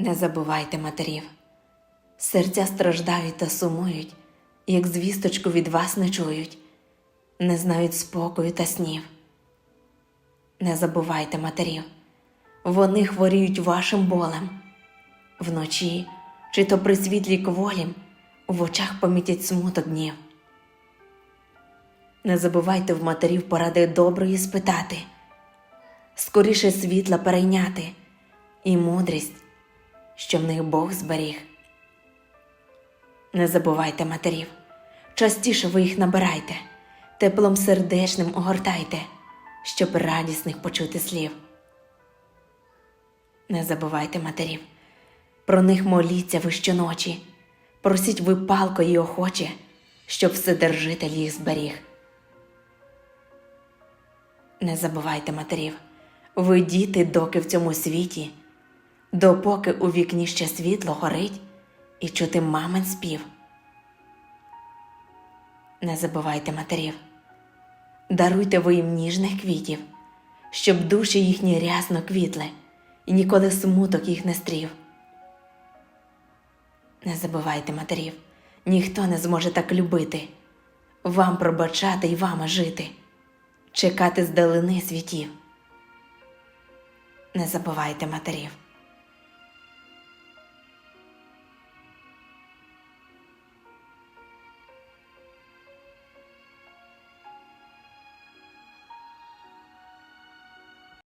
Не забувайте матерів. Серця страждають та сумують, як звісточку від вас не чують, не знають спокою та снів. Не забувайте матерів, вони хворіють вашим болем. Вночі, чи то при світлі кволім, в очах помітять смуток днів. Не забувайте в матерів поради доброї спитати, скоріше світла перейняти і мудрість, що в них Бог зберіг. Не забувайте матерів, частіше ви їх набирайте, теплом сердечним огортайте, щоб радісних почути слів. Не забувайте матерів, про них моліться ви щоночі, просіть ви палко й охоче, щоб Вседержитель їх зберіг. Не забувайте матерів, ви діти, доки в цьому світі, допоки у вікні ще світло горить і чути мамин спів. Не забувайте матерів, даруйте ви їм ніжних квітів, щоб душі їхні рясно квітли і ніколи смуток їх не стрів. Не забувайте матерів, ніхто не зможе так любити, вам пробачати і вами жити, чекати з далини світів. Не забувайте матерів.